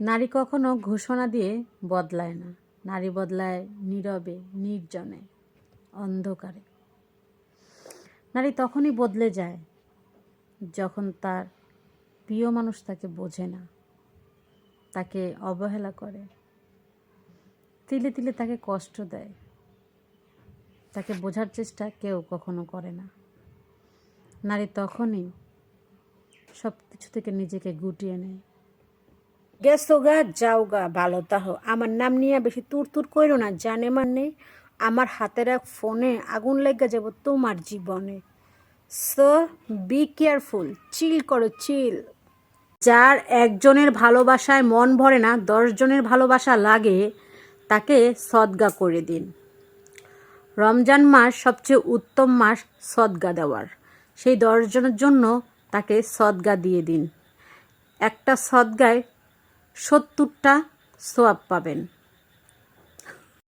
নারী কখনো ঘোষণা দিয়ে বদলায় না। নারী বদলায় নীরবে, নির্জনে, অন্ধকারে। নারী তখনই বদলে যায় যখন তার প্রিয় মানুষ তাকে বোঝে না, তাকে অবহেলা করে। তিলে তিলে তাকে কষ্ট দেয়। তাকে বোঝার চেষ্টা কেউ কখনো করে না। নারী তখনই সব কিছু থেকে নিজেকে গুটিয়ে নেয়। গেছো গা, যাও গা, ভালো তাহো। আমার নাম নিয়ে বেশি তুর তুর কইরো না, জানে মানে? আমার হাতের এক ফোনে আগুন লেগে যাব তোমার জীবনে। সো বি কেয়ারফুল চিল করো চিল যার একজনের ভালোবাসায় মন ভরে না, দশজনের ভালোবাসা লাগে, তাকে সদগা করে দিন। রমজান মাস সবচেয়ে উত্তম মাস সদগা দেওয়ার। সেই দশজনের জন্য তাকে সদগা দিয়ে দিন। একটা সদগায় সত্তরটা সোয়াব পাবেন।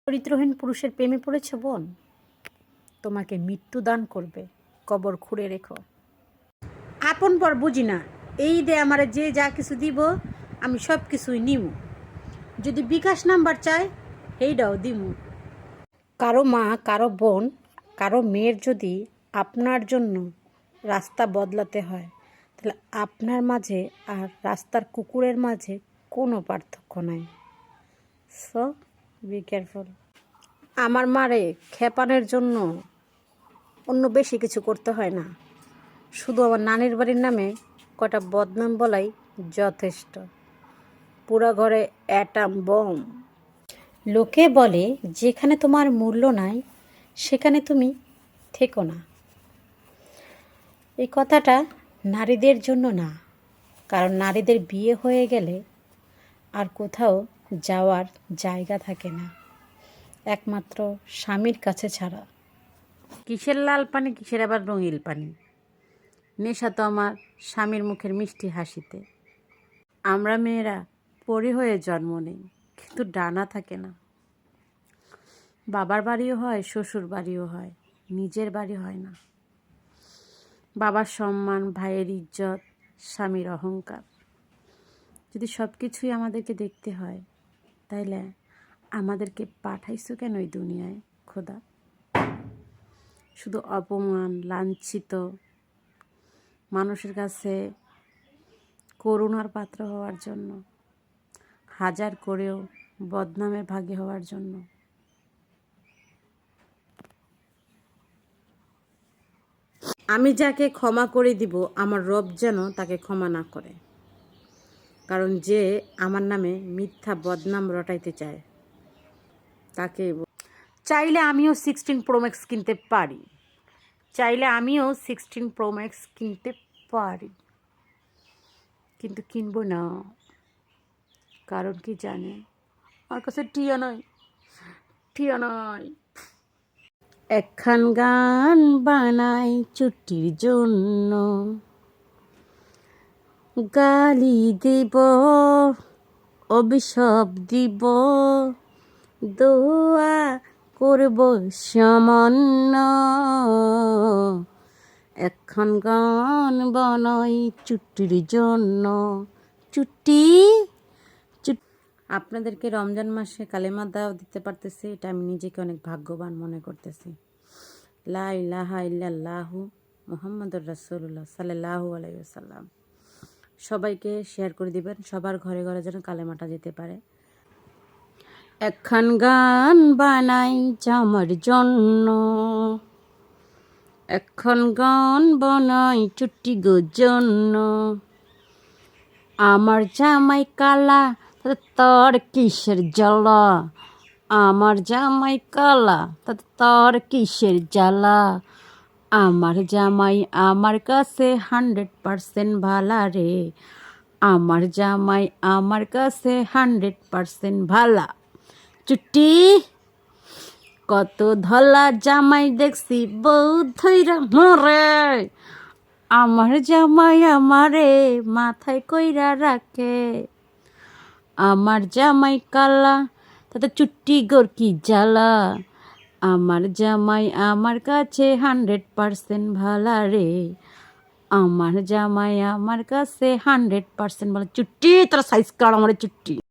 চরিত্রহীন পুরুষের প্রেমে পড়েছে বোন। তোমাকে মৃত্যু দান করবে। কবর খুঁড়ে রেখো। আপন পর বুঝি না এই দে আমার যে যা কিছু দিব আমি সব কিছুই নিব যদি বিকাশ নাম্বার চাই এইটাও দিমু। কারও মা কারও বোন কারও মেয়ের যদি আপনার জন্য রাস্তা বদলাতে হয় তাহলে আপনার মাঝে আর রাস্তার কুকুরের মাঝে কোনো পার্থক্য নাই। সো বি কেয়ারফুল আমার মারে খেপানের জন্য অন্য বেশি কিছু করতে হয় না। শুধু আমার নানির বাড়ির নামে কটা বদনাম বলাই যথেষ্ট। পুরা ঘরে অ্যাটাম বম। লোকে বলে যেখানে তোমার মূল্য নাই সেখানে তুমি থেকো না। এই কথাটা নারীদের জন্য না কারণ নারীদের বিয়ে হয়ে গেলে আর কোথাও যাওয়ার জায়গা থাকে না। একমাত্র স্বামীর কাছে ছাড়া। কিসের লাল পানি, কিসের আবার রঙিল পানি? নেশা তো আমার স্বামীর মুখের মিষ্টি হাসিতে। আমরা মেয়েরা পরি হয়ে জন্ম নেই, কিন্তু ডানা থাকে না। বাবার বাড়িও হয়, শ্বশুর বাড়িও হয়, নিজের বাড়ি হয় না। বাবার সম্মান, ভাইয়ের ইজ্জত, স্বামীর অহংকার। যদি সব কিছুই আমাদেরকে দেখতে হয়, তাইলে আমাদেরকে পাঠাইছো কেন এই দুনিয়ায়, খোদা? শুধু অপমান, লাঞ্ছিত, মানুষের কাছে করুণার পাত্র হওয়ার জন্য, হাজার করেও বদনামের ভাগে হওয়ার জন্য। আমি যাকে ক্ষমা করে দিব, আমার রব যেন তাকে ক্ষমা না করে। কারণ যে আমার নামে মিথ্যা বদনাম রটাইতে চায়, তাকে চাইলে আমিও সিক্সটিন প্রোম্যাক্স কিনতে পারি। চাইলে আমিও সিক্সটিন প্রোম্যাক্স কিনতে পারি। কিন্তু কিনবো না। কারণ কি জানে? আমার কাছে টিয়া নয় টিয়া নয় একখান গান বানাই ছুটির জন্য। গালি দিব, অভিশাপ দিব। দোয়া করব সামান্য। এখন গান বানাই চুটির জন্য। চুটি আপনাদেরকে রমজান মাসে কালেমা দাও দিতে পারতেছি, এটা আমি নিজেকে অনেক ভাগ্যবান মনে করতেছি। লা ইলাহা ইল্লাল্লাহু মোহাম্মদুর রাসূলুল্লাহ সাল্লাল্লাহু আলাইহি ওয়াসাল্লাম। সবাইকে শেয়ার করে দিবেন। সবার ঘরে ঘরে যেন কালেমাটা যেতে পারে। একখান গান বানাই জামার জন্য। এখন গান বানাই চুটি জন্য। আমার জামাই কালা, তাতে তর কিসের জ্বালা? আমার জামাই কালা, তাতে তর কিসের জ্বালা? আমার জামাই আমার কাছে হান্ড্রেড পারসেন্ট ভালা রে। আমার জামাই আমার কাছে হান্ড্রেড পারসেন্ট ভালা। চুটি কত ধলা জামাই দেখছি বউ ধৈরা মরে। আমার জামাই আমারে মাথায় কইরা রাখে। আমার জামাই কালা, তাতে চুট্টি গোরকি জ্বালা। আমার জামাই আমার কাছে হান্ড্রেড পারসেন্ট ভালা রে। আমার জামাই আমার কাছে হান্ড্রেড পার্সেন্ট ভালো। চুট্টি, তোরা সাইজ কার আমার চুট্টি।